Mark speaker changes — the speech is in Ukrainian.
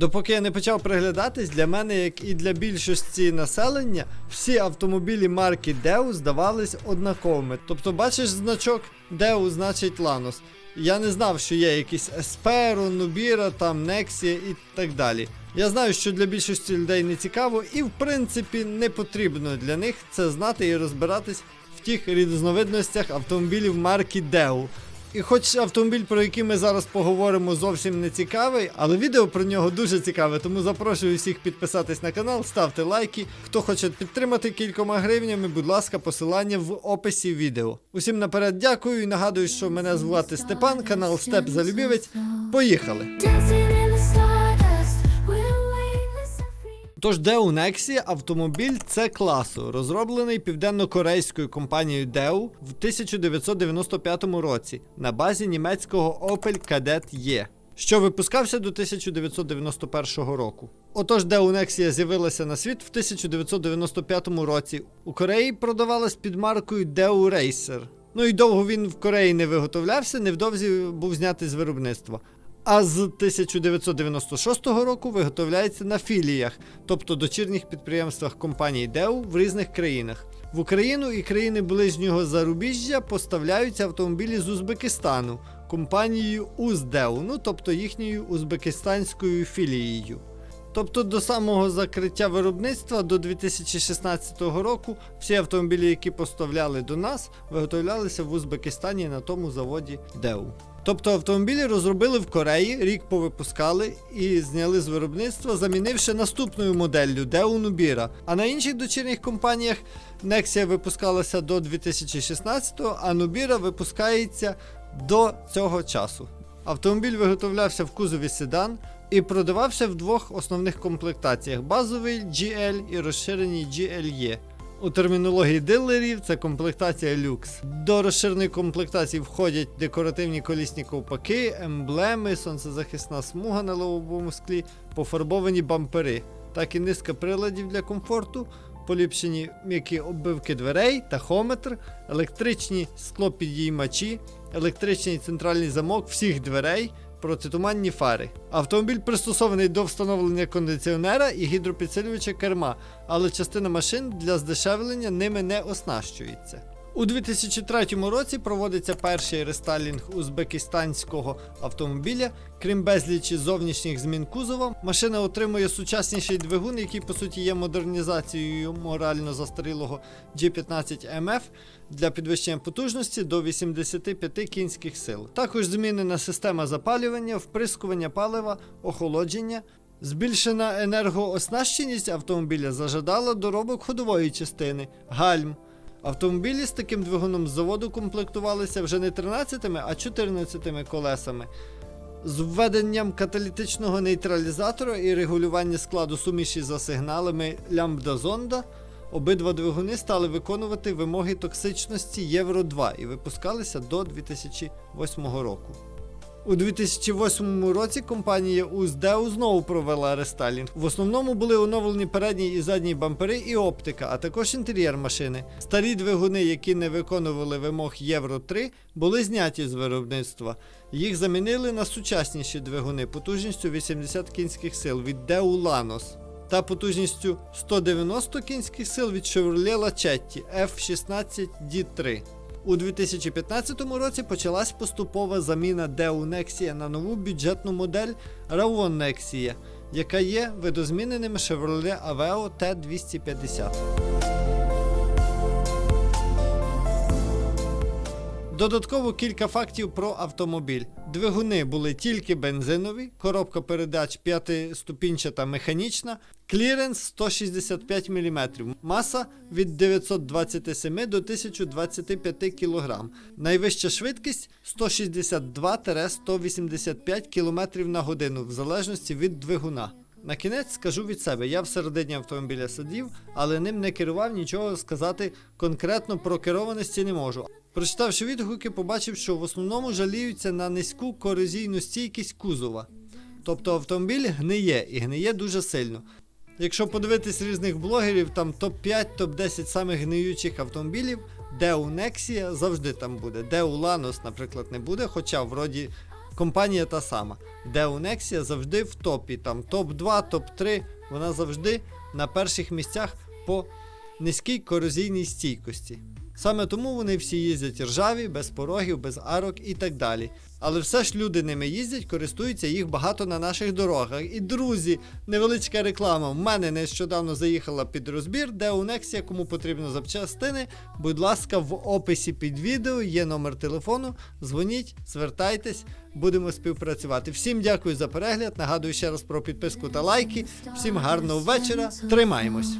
Speaker 1: Допоки я не почав приглядатись, для мене, як і для більшості населення, всі автомобілі марки Deus здавались однаковими. Тобто, бачиш значок Deus, значить Lanos. Я не знав, що є якісь Espero, Nubira, там Nexia і так далі. Я знаю, що для більшості людей не цікаво, і в принципі не потрібно для них це знати і розбиратись в тих різновидностях автомобілів марки Deu. І хоч автомобіль, про який ми зараз поговоримо, зовсім не цікавий, але відео про нього дуже цікаве, тому запрошую всіх підписатись на канал, ставте лайки. Хто хоче підтримати кількома гривнями, будь ласка, посилання в описі відео. Усім наперед дякую і нагадую, що мене звати Степан, канал Степ Залюбівець. Поїхали! Тож Deu Nexia автомобіль це класу, розроблений південно-корейською компанією Deu в 1995 році на базі німецького Opel Kadett E, що випускався до 1991 року. Отож, Deu Nexia з'явилася на світ в 1995 році. У Кореї продавалась під маркою Deu Racer. Ну і довго він в Кореї не виготовлявся, невдовзі був знятий з виробництва. А з 1996 року виготовляється на філіях, тобто дочірніх підприємствах компанії ДЕУ в різних країнах. В Україну і країни ближнього зарубіжжя поставляються автомобілі з Узбекистану компанією УЗДЕУ, ну тобто їхньою узбекистанською філією. Тобто до самого закриття виробництва до 2016 року всі автомобілі, які поставляли до нас, виготовлялися в Узбекистані на тому заводі ДЕУ. Тобто автомобілі розробили в Кореї, рік повипускали і зняли з виробництва, замінивши наступною моделлю Deu Nubira. А на інших дочірніх компаніях Nexia випускалася до 2016, а Nubira випускається до цього часу. Автомобіль виготовлявся в кузові седан і продавався в двох основних комплектаціях: базовий GL і розширеній GLE. У термінології дилерів це комплектація люкс. До розширеної комплектації входять декоративні колісні ковпаки, емблеми, сонцезахисна смуга на лобовому склі, пофарбовані бампери, так і низка приладів для комфорту, поліпшені м'які оббивки дверей, тахометр, електричні склопідіймачі, електричний центральний замок всіх дверей, протитуманні фари. Автомобіль пристосований до встановлення кондиціонера і гідропідсилювача керма, але частина машин для здешевлення ними не оснащується. У 2003 році проводиться перший рестайлінг узбекистанського автомобіля. Крім безлічі зовнішніх змін кузова, машина отримує сучасніший двигун, який по суті є модернізацією морально застарілого G15MF для підвищення потужності до 85 кінських сил. Також змінена система запалювання, вприскування палива, охолодження. Збільшена енергооснащеність автомобіля зажадала доробок ходової частини, гальм. Автомобілі з таким двигуном з заводу комплектувалися вже не 13, а 14 колесами. З введенням каталітичного нейтралізатора і регулювання складу суміші за сигналами лямбда-зонда обидва двигуни стали виконувати вимоги токсичності Євро 2 і випускалися до 2008 року. У 2008 році компанія USDEU знову провела рестайлінг. В основному були оновлені передні і задні бампери і оптика, а також інтер'єр машини. Старі двигуни, які не виконували вимог Євро 3, були зняті з виробництва. Їх замінили на сучасніші двигуни потужністю 80 кінських сил від DEU Lanos та потужністю 190 кінських сил від Chevrolet Lachetti F16D3. У 2015 році почалась поступова заміна DEU Nexia на нову бюджетну модель Ravon Nexia, яка є видозміненим Chevrolet Aveo T250. Додатково кілька фактів про автомобіль. Двигуни були тільки бензинові, коробка передач 5-ступінчата механічна, кліренс 165 мм, маса від 927 до 1025 кг. Найвища швидкість 162-185 км на годину, в залежності від двигуна. На кінець скажу від себе, я всередині автомобіля сидів, але ним не керував, нічого сказати конкретно про керованості не можу. Прочитавши відгуки, побачив, що в основному жаліються на низьку корозійну стійкість кузова. Тобто автомобіль гниє і гниє дуже сильно. Якщо подивитись різних блогерів, там топ-5, топ-10 самих гниючих автомобілів, Deu Nexia завжди там буде. Deu Lanos, наприклад, не буде, хоча вроді компанія та сама. Де у Nexia завжди в топі, там топ-2, топ-3, вона завжди на перших місцях по низькій корозійній стійкості. Саме тому вони всі їздять ржаві, без порогів, без арок і так далі. Але все ж люди ними їздять, користуються їх багато на наших дорогах. І друзі, невеличка реклама. В мене нещодавно заїхала під розбір, де у Nexia, кому потрібно запчастини. Будь ласка, в описі під відео є номер телефону. Дзвоніть, звертайтесь, будемо співпрацювати. Всім дякую за перегляд. Нагадую ще раз про підписку та лайки. Всім гарного вечора. Тримаємось.